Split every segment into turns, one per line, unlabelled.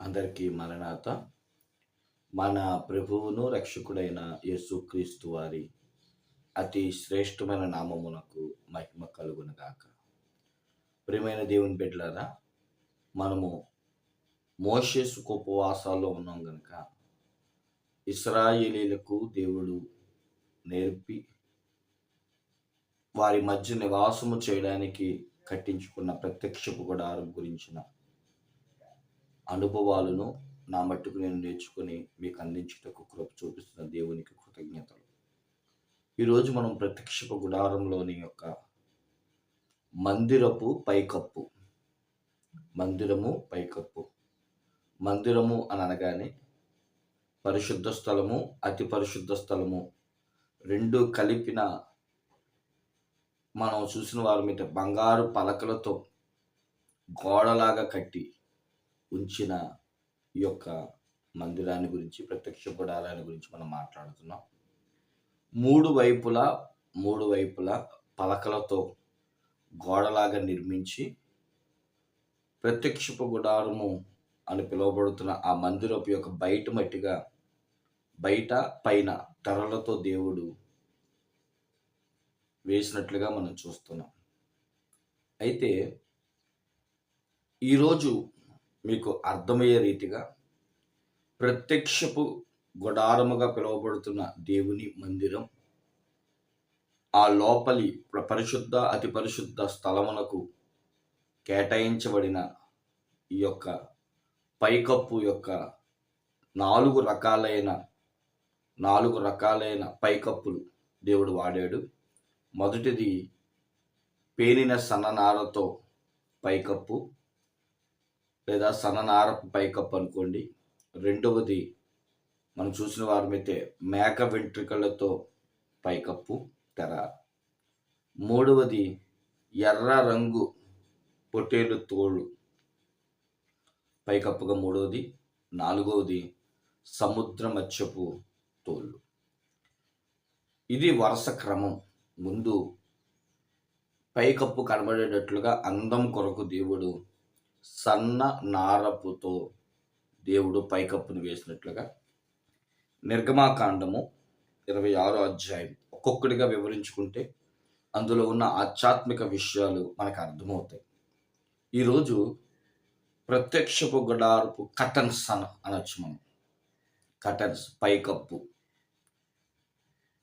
అందరికీ మరణాత. మన ప్రభువును రక్షకుడైన యేసుక్రీస్తు వారి అతి శ్రేష్టమైన నామమునకు మహిమ కలుగునగాక. ప్రియమైన దేవుని బిడ్డలారా మనము మోషేసుకు ఉపవాసాల్లో ఉన్నాం గనక ఇస్రాయేలీలకు దేవుడు నేర్పి వారి మధ్య నివాసము చేయడానికి కట్టించుకున్న ప్రత్యక్షపు గుడారం గురించిన అనుభవాలను నా మట్టుకు నేను నేర్చుకుని మీకు అందించుటకు కృప చూపిస్తున్న దేవునికి కృతజ్ఞతలు. ఈరోజు మనం ప్రత్యక్షపు గుడారంలోని యొక్క మందిరపు పైకప్పు మందిరము పైకప్పు మందిరము అని అనగానే పరిశుద్ధ స్థలము అతి పరిశుద్ధ స్థలము రెండు కలిపిన మనం చూసిన వారి మీద బంగారు పలకలతో గోడలాగా కట్టి ఉంచిన ఈ యొక్క మందిరాన్ని గురించి ప్రత్యక్ష గుడారాన్ని గురించి మనం మాట్లాడుతున్నాం. మూడు వైపులా మూడు వైపులా పలకలతో గోడలాగా నిర్మించి ప్రత్యక్షపు గుడారము అని పిలువబడుతున్న ఆ మందిరపు యొక్క బయట మట్టిగా బయట పైన తెరలతో దేవుడు వేసినట్లుగా మనం చూస్తున్నాం. అయితే ఈరోజు మీకు అర్థమయ్యే రీతిగా ప్రత్యక్షపు గుడారముగా పిలువబడుతున్న దేవుని మందిరం ఆ లోపలి పరిశుద్ధ అతి పరిశుద్ధ స్థలమునకు కేటాయించబడిన ఈ యొక్క పైకప్పు యొక్క నాలుగు రకాలైన నాలుగు రకాలైన పైకప్పులు దేవుడు వాడాడు. మొదటిది పేనిన సన్ననారతో పైకప్పు లేదా సన్ననారపు పైకప్పు అనుకోండి. రెండవది మనం చూసిన వారమైతే మేక వెంట్రుకలతో పైకప్పు తెర మూడవది ఎర్ర రంగు పొట్టేలు తోళ్ళు పైకప్పుగా మూడవది. నాలుగవది సముద్ర మత్స్యపు తోళ్ళు ఇది వరుస క్రమం. ముందు పైకప్పు కనబడేటట్లుగా అందం కొరకు దేవుడు సన్న నారపుతో దేవుడు పైకప్పును వేసినట్లుగా నిర్గమాకాండము ఇరవై ఆరో అధ్యాయం. ఒక్కొక్కటిగా వివరించుకుంటే అందులో ఉన్న ఆధ్యాత్మిక విషయాలు మనకు అర్థమవుతాయి. ఈరోజు ప్రత్యక్షపు గుడారపు కటన్స్ అన అనొచ్చు మనం. కటన్స్ పైకప్పు.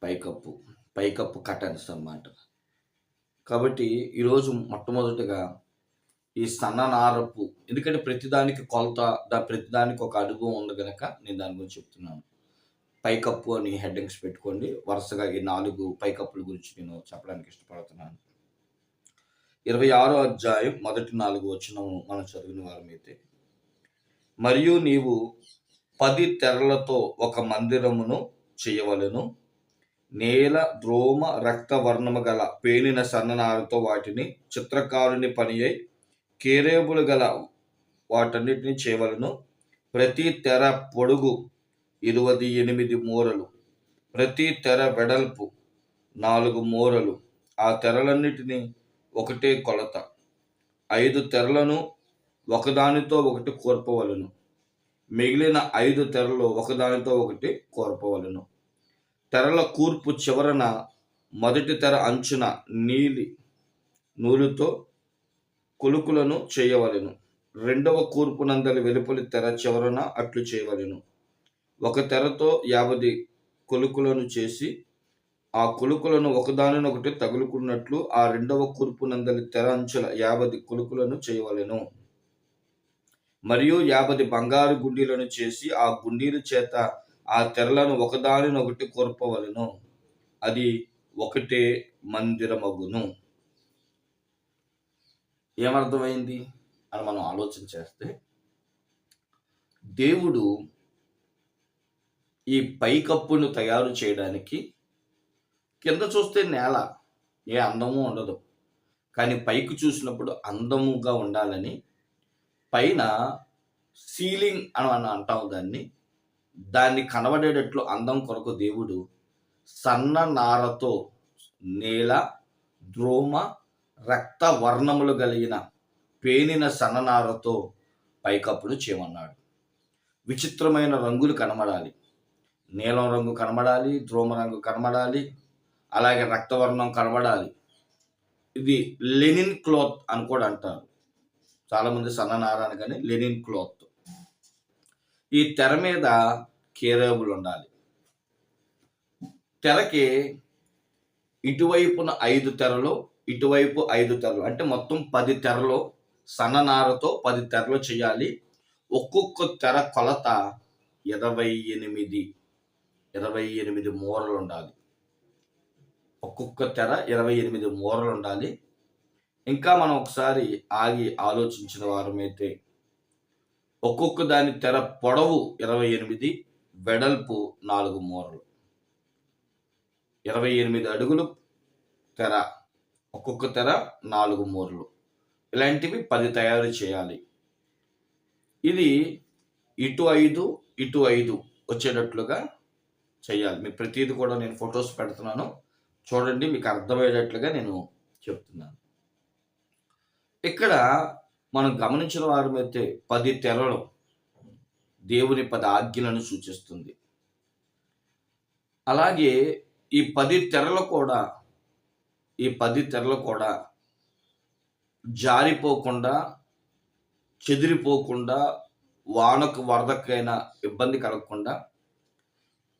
పైకప్పు. పైకప్పు కటన్స్ అన్నమాట. కాబట్టి ఈరోజు మొట్టమొదటిగా ఈ సన్ననారపు ఎందుకంటే ప్రతిదానికి కొలత దా ప్రతిదానికి ఒక అడుగు ఉంది కనుక నేను దాని గురించి చెప్తున్నాను. పైకప్పు అని హెడ్డింగ్స్ పెట్టుకోండి. వరుసగా ఈ నాలుగు పైకప్పుల గురించి నేను చెప్పడానికి ఇష్టపడుతున్నాను. ఇరవై ఆరో అధ్యాయం మొదటి నాలుగు వచ్చిన మనం చదివిన వారమైతే మరియు నీవు పది తెరలతో ఒక మందిరమును చేయవలను. నేల ద్రోమ రక్త వర్ణము గల పేనిన సన్ననారతో వాటిని చిత్రకారుని పని అయి కేరేబులు గల వాటన్నిటిని చేవలను. ప్రతి తెర పొడుగు ఇరవై ఎనిమిది మూరలు ప్రతి తెర వెడల్పు నాలుగు మూరలు. ఆ తెరలన్నిటినీ ఒకటే కొలత. ఐదు తెరలను ఒకదానితో ఒకటి కోర్పవలను. మిగిలిన ఐదు తెరలు ఒకదానితో ఒకటి కోర్పవలను. తెరల కూర్పు చివరన మొదటి తెర అంచున నీలి నూలుతో కొలుకులను చేయవలెను. రెండవ కూర్పు నందలి వెలుపలి తెర చివరన అట్లు చేయవలెను. ఒక తెరతో యాభై కొలుకులను చేసి ఆ కొలుకులను ఒకదానినొకటి తగులుకున్నట్లు ఆ రెండవ కూర్పు నందలి తెర అంచుల యాభై కొలుకులను చేయవలెను. మరియు యాభై బంగారు గుండీలను చేసి ఆ గుండీల చేత ఆ తెరలను ఒకదానినొకటి కోర్పవలెను అది ఒకటే మందిరమగును. ఏమర్థమైంది? అని మనం ఆలోచన చేస్తే దేవుడు ఈ పైకప్పును తయారు చేయడానికి కింద చూస్తే నేల ఏ అందము ఉండదు. కానీ పైకి చూసినప్పుడు అందముగా ఉండాలని పైన సీలింగ్ అని మనం అంటాం దాన్ని. దాన్ని కనబడేటట్లు అందం కొరకు దేవుడు సన్న నారతో నేల ద్రోమ రక్త వర్ణములు కలిగిన పేనిన సన్ననారతో పైకప్పును చేయమన్నాడు. విచిత్రమైన రంగులు కనబడాలి. నీలం రంగు కనబడాలి ద్రోమ రంగు కనబడాలి అలాగే రక్తవర్ణం కనబడాలి. ఇది లెనిన్ క్లాత్ అని కూడా అంటారు. చాలామంది సన్ననారాన్ని కానీ లెనిన్ క్లాత్. ఈ తెర మీద కేరేబులు ఉండాలి తెరకి ఇటువైపున ఐదు తెరలు ఇటువైపు ఐదు తెరలు. అంటే మొత్తం పది తెరలు సన్ననారతో పది తెరలు చేయాలి. ఒక్కొక్క తెర కొలత ఇరవై ఎనిమిది ఇరవై ఎనిమిది మూరలు ఉండాలి ఒక్కొక్క తెర ఇరవై ఎనిమిది మూరలు ఉండాలి ఇంకా మనం ఒకసారి ఆగి ఆలోచించిన వారమైతే ఒక్కొక్క దాని తెర పొడవు ఇరవై ఎనిమిది వెడల్పు నాలుగు మూరలు. ఇరవై ఎనిమిది అడుగులు తెర. ఒక్కొక్క తెర నాలుగు మూరలు. ఇలాంటివి పది తయారు చేయాలి. ఇది ఇటు ఐదు ఇటు ఐదు వచ్చేటట్లుగా చేయాలి. మీ ప్రతిదీ కూడా నేను ఫొటోస్ పెడుతున్నాను. చూడండి మీకు అర్థమయ్యేటట్లుగా నేను చెప్తున్నాను. ఇక్కడ మనం గమనించిన వారమైతే పది తెరలు. దేవుని పద ఆజ్ఞలను సూచిస్తుంది. అలాగే ఈ పది తెరలు కూడా ఈ పది తెరలు కూడా జారిపోకుండా చెదిరిపోకుండా వానకు వరదకైనా ఇబ్బంది కలగకుండా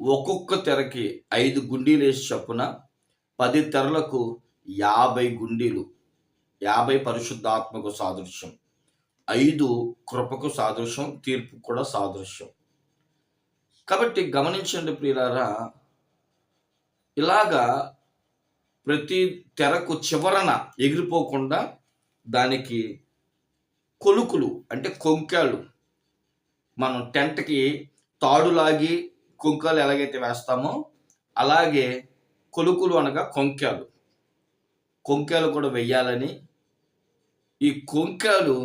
ఒక్కొక్క తెరకి ఐదు గుండీలు వేసి చొప్పున పది తెరలకు యాభై గుండీలు యాభై పరిశుద్ధాత్మకు సాదృశ్యం. ఐదు కృపకు సాదృశ్యం తీర్పు కూడా సాదృశ్యం. కాబట్టి గమనించండి ప్రియులారా ఇలాగా ప్రతి తెరకు చివరన ఎగిరిపోకుండా దానికి కొలుకులు అంటే కొంకాలు మనం టెంట్కి తాడులాగి కొంకాలు ఎలాగైతే వేస్తామో అలాగే కొలుకులు అనగా కొంకాలు కొంకాలు కూడా వెయ్యాలని ఈ కొంకాలు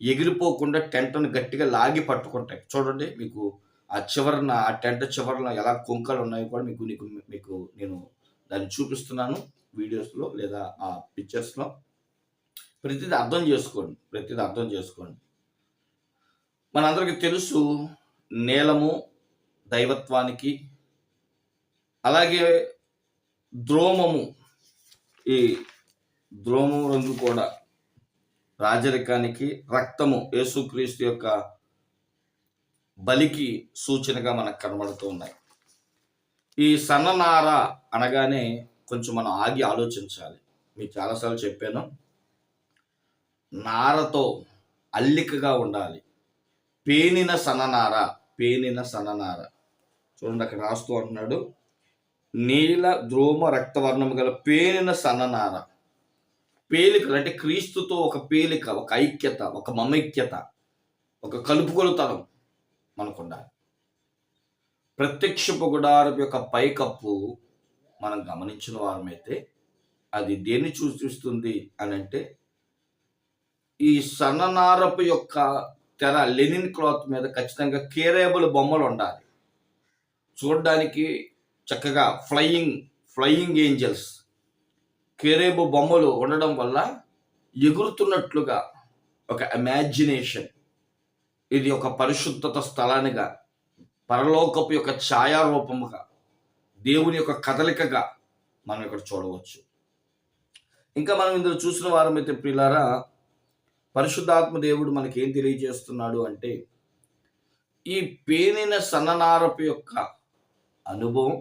ఎగిరిపోకుండా టెంట్ను గట్టిగా లాగి పట్టుకుంటాయి. చూడండి మీకు ఆ చివరన ఆ టెంట్ చివరన ఎలా కుంకలు ఉన్నాయో కూడా మీకు నీకు మీకు నేను దాన్ని చూపిస్తున్నాను వీడియోస్లో లేదా ఆ పిక్చర్స్లో. ప్రతిదీ అర్థం చేసుకోండి ప్రతిదీ అర్థం చేసుకోండి. మనందరికీ తెలుసు నీలము దైవత్వానికి అలాగే ద్రోమము ఈ ద్రోమం రంగు కూడా రాజరికానికి రక్తము యేసుక్రీస్తు యొక్క బలికి సూచనగా మనకు కనబడుతూ ఉన్నాయి. ఈ సన్ననార అనగానే కొంచెం మనం ఆగి ఆలోచించాలి. మీకు చాలాసార్లు చెప్పాను. నారతో అల్లికగా ఉండాలి. పేనిన సన్ననార పేనిన సన్ననార. చూడండి అక్కడ రాస్తూ అంటున్నాడు. నీల ధ్రువ రక్తవర్ణము గల పేనిన సన్ననార. పేలికలు అంటే క్రీస్తుతో ఒక పేలిక ఒక ఐక్యత ఒక మమైక్యత ఒక కలుపుకొలుతనం మనకు ఉండాలి ప్రత్యక్షపు గుడారం యొక్క పైకప్పు మనం గమనించిన వారమైతే అది దేన్ని సూచిస్తుంది అని అంటే ఈ సన్ననారపు యొక్క తెర లెనిన్ క్లాత్ మీద ఖచ్చితంగా కేరేబుల్ బొమ్మలు ఉండాలి. చూడడానికి చక్కగా ఫ్లయింగ్ ఫ్లయింగ్ ఏంజల్స్ కేరేబు బొమ్మలు ఉండడం వల్ల ఎగురుతున్నట్లుగా ఒక ఇమాజినేషన్ ఇది ఒక పరిశుద్ధత స్థలానిగా పరలోకపు యొక్క ఛాయారూపముగా దేవుని యొక్క కదలికగా మనం ఇక్కడ చూడవచ్చు. ఇంకా మనం ఇందులో చూసిన వారమైతే ప్రియులారా పరిశుద్ధాత్మ దేవుడు మనకి ఏం తెలియజేస్తున్నాడు అంటే ఈ పేనిన సన్ననారపు యొక్క అనుభవం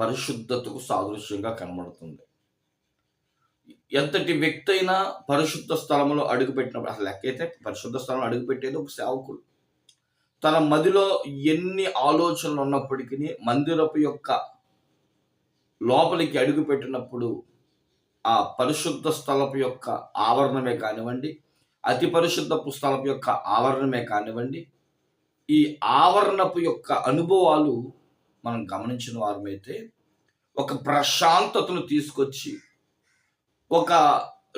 పరిశుద్ధతకు సాదృశ్యంగా కనబడుతుంది. ఎంతటి వ్యక్తి అయినా పరిశుద్ధ స్థలంలో అడుగుపెట్టినప్పుడు అసలు లెక్కైతే పరిశుద్ధ స్థలంలో అడుగుపెట్టేది ఒక సేవకుడు. తన మదిలో ఎన్ని ఆలోచనలు ఉన్నప్పటికీ మందిరపు యొక్క లోపలికి అడుగుపెట్టినప్పుడు ఆ పరిశుద్ధ స్థలపు యొక్క ఆవరణమే కానివ్వండి అతి పరిశుద్ధ స్థలపు యొక్క ఆవరణమే కానివ్వండి ఈ ఆవరణపు యొక్క అనుభవాలు మనం గమనించిన వారమైతే ఒక ప్రశాంతతను తీసుకొచ్చి ఒక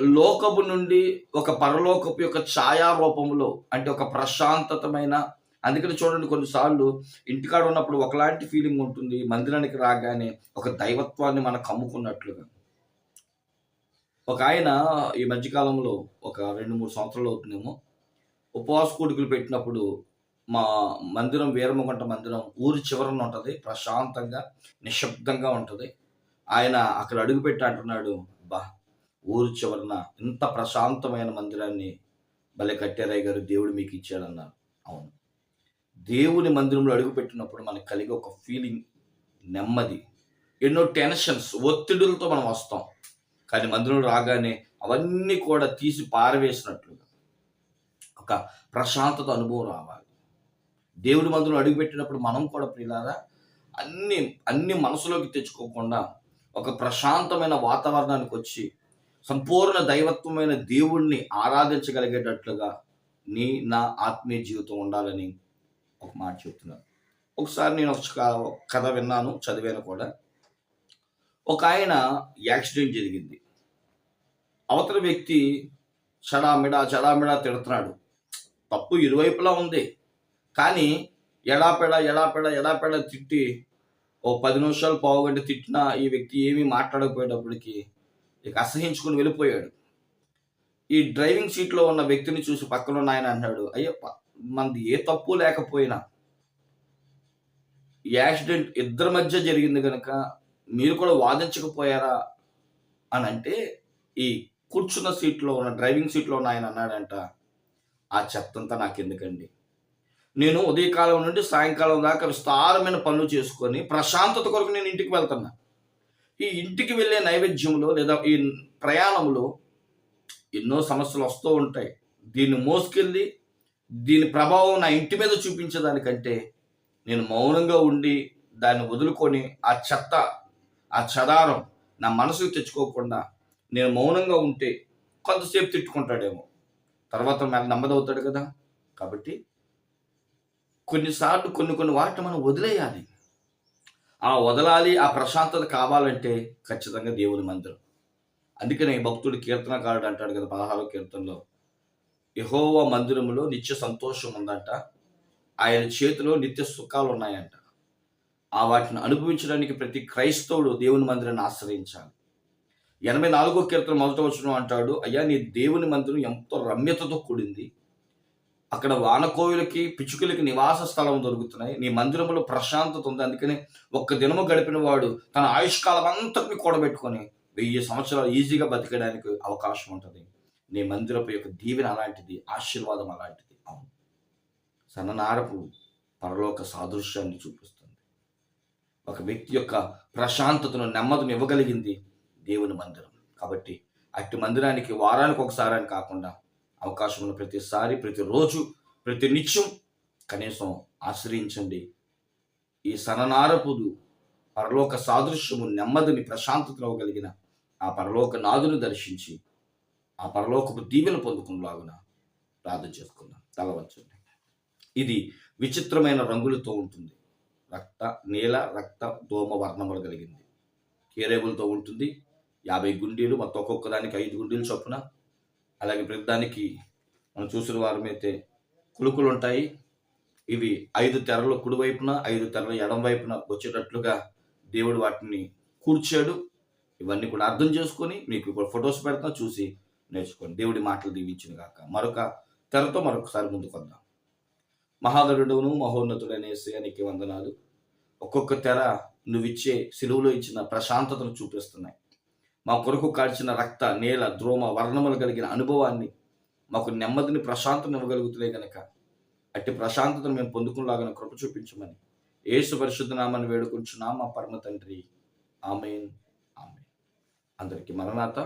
లోకపు నుండి ఒక పరలోకపు యొక్క ఛాయా రూపంలో అంటే ఒక ప్రశాంతతమైన అందుకని చూడండి కొన్నిసార్లు ఇంటికాడ ఉన్నప్పుడు ఒకలాంటి ఫీలింగ్ ఉంటుంది మందిరానికి రాగానే ఒక దైవత్వాన్ని మనకు కమ్ముకున్నట్లుగా. ఒక ఆయన ఈ మధ్యకాలంలో ఒక రెండు మూడు సంవత్సరాలు అవుతుందేమో ఉపవాస కూడికలు పెట్టినప్పుడు మా మందిరం వీరమగుంట మందిరం ఊరి చివరన ఉంటుంది. ప్రశాంతంగా నిశ్శబ్దంగా ఉంటుంది. ఆయన అక్కడ అడుగుపెట్టి అంటున్నాడు బా ఊరి చివరన ఇంత ప్రశాంతమైన మందిరాన్ని భలే కట్టారయ్య గారు దేవుడు మీకు ఇచ్చాడన్నారు. అవును. దేవుని మందిరంలో అడుగుపెట్టినప్పుడు మనకు కలిగే ఒక ఫీలింగ్ నెమ్మది. ఎన్నో టెన్షన్స్ ఒత్తిడులతో మనం వస్తాం. కానీ మందిరంలో రాగానే అవన్నీ కూడా తీసి పారవేసినట్లుగా ఒక ప్రశాంతత అనుభవం రావాలి. దేవుడి మందులు అడుగుపెట్టినప్పుడు మనం కూడా ప్రియులారా అన్ని అన్ని మనసులోకి తెచ్చుకోకుండా ఒక ప్రశాంతమైన వాతావరణానికి వచ్చి సంపూర్ణ దైవత్వమైన దేవుణ్ణి ఆరాధించగలిగేటట్లుగా నీ నా ఆత్మీయ జీవితం ఉండాలని ఒక మాట చెప్తున్నాను. ఒకసారి నేను ఒక క- కథ విన్నాను చదివాను కూడా. ఒక ఆయన యాక్సిడెంట్ జరిగింది. అవతల వ్యక్తి చడామిడా చడామిడా తిడుతున్నాడు. తప్పు ఇరువైపులా ఉంది. కానీ ఎడాపెడ ఎడాపెడ ఎడాపెడ తిట్టి ఓ పది నిమిషాలు పావుగంట తిట్టినా ఈ వ్యక్తి ఏమీ మాట్లాడకపోయేటప్పటికి ఇక అసహించుకుని వెళ్ళిపోయాడు. ఈ డ్రైవింగ్ సీట్లో ఉన్న వ్యక్తిని చూసి పక్కన ఉన్న ఆయన అన్నాడు అయ్యో మనది ఏ తప్పు లేకపోయినా యాక్సిడెంట్ ఇద్దరి మధ్య జరిగింది కనుక మీరు కూడా వాదించకపోయారా? అని అంటే ఈ కూర్చున్న సీట్లో ఉన్న డ్రైవింగ్ సీట్లో ఉన్న ఆయన అన్నాడంట ఆ చెత్తంతా నాకు ఎందుకండి నేను ఉదయకాలం నుండి సాయంకాలం దాకా విస్తారమైన పనులు చేసుకొని ప్రశాంతత కొరకు నేను ఇంటికి వెళ్తున్నా. ఈ ఇంటికి వెళ్ళే నైవేద్యంలో లేదా ఈ ప్రయాణంలో ఎన్నో సమస్యలు వస్తూ ఉంటాయి. దీన్ని మోసుకెళ్ళి దీని ప్రభావం నా ఇంటి మీద చూపించేదానికంటే నేను మౌనంగా ఉండి దాన్ని వదులుకొని ఆ చెత్త ఆ చదారం నా మనసుకు తెచ్చుకోకుండా నేను మౌనంగా ఉంటే కొంతసేపు తిట్టుకుంటాడేమో. తర్వాత నాకు నమ్మదవుతాడు కదా. కాబట్టి కొన్నిసార్లు కొన్ని కొన్ని వాటిని మనం వదిలేయాలి. ఆ వదలాలి ఆ ప్రశాంతత కావాలంటే ఖచ్చితంగా దేవుని మందిరం. అందుకనే భక్తుడు కీర్తనకారుడు అంటాడు కదా పదహారో కీర్తనలో యహోవ మందిరంలో నిత్య సంతోషం ఉందంట ఆయన చేతిలో నిత్య సుఖాలు ఉన్నాయంట. ఆ వాటిని అనుభవించడానికి ప్రతి క్రైస్తవుడు దేవుని మందిరాన్ని ఆశ్రయించాలి. ఎనభై నాలుగో కీర్తన మొదట వచ్చిన అంటాడు అయ్యా నీ దేవుని మందిరం ఎంతో రమ్యతతో కూడింది. అక్కడ వానకోవులకి పిచ్చుకలకి నివాస స్థలం దొరుకుతున్నాయి. నీ మందిరంలో ప్రశాంతత ఉంది. అందుకని ఒక్క దినము గడిపిన వాడు తన ఆయుష్కాలం అంతటిని కూడబెట్టుకొని వెయ్యి సంవత్సరాలు ఈజీగా బతికడానికి అవకాశం ఉంటుంది. నీ మందిరపు యొక్క దీవెన అలాంటిది ఆశీర్వాదం అలాంటిది. అవును. సన్ననారపు పరలోక సాదృశ్యాన్ని చూపిస్తుంది. ఒక వ్యక్తి యొక్క ప్రశాంతతను నెమ్మదిని ఇవ్వగలిగింది దేవుని మందిరం. కాబట్టి అట్టి మందిరానికి వారానికి ఒకసారి అని కాకుండా అవకాశం ఉన్న ప్రతిసారి ప్రతిరోజు ప్రతి నిత్యం కనీసం ఆశ్రయించండి. ఈ సననారపుదు పరలోక సాదృశ్యము నెమ్మదిని ప్రశాంతతలో కలిగిన ఆ పరలోక నాదును దర్శించి ఆ పరలోకపు దీవెన పొందుకునేలాగున ప్రార్థన చేసుకుందాం. తలవంచండి. ఇది విచిత్రమైన రంగులతో ఉంటుంది. రక్త నీల రక్త దోమ వర్ణములు కలిగింది. కేరేబులతో ఉంటుంది. యాభై గుండీలు మొత్తం ఒక్కొక్క దానికి ఐదు గుండీలు చొప్పున అలాగే ప్రతిదానికి మనం చూసిన వారమైతే కులుకులు ఉంటాయి ఇవి ఐదు తెరలు కుడివైపున ఐదు తెరలు ఎడం వైపున వచ్చేటట్లుగా దేవుడు వాటిని కూర్చాడు. ఇవన్నీ కూడా అర్థం చేసుకొని మీకు ఇప్పుడు ఫొటోస్ పెడతా చూసి నేర్చుకోండి. దేవుడి మాటలు దీవించిన కాక మరొక తెరతో మరొకసారి ముందుకు వద్దాం. మహాగరుడును మహోన్నతుడైన యేసయ్య వందనాలు. ఒక్కొక్క తెర నువ్విచ్చే సిలువులో ఇచ్చిన ప్రశాంతతను చూపిస్తున్నాయి. మా కొరకు కాల్చిన రక్త నేల ద్రోమ వర్ణములు కలిగిన అనుభవాన్ని మాకు నెమ్మదిని ప్రశాంతను ఇవ్వగలుగుతున్నాయి కనుక అట్టి ప్రశాంతతను మేము పొందుకునేలాగా కృప చూపించమని ఏసు పరిశుద్ధ నామాన్ని వేడుకుంటున్నాం మా పరమ తండ్రి. ఆమెన్. ఆమెన్. అందరికీ మరణాత.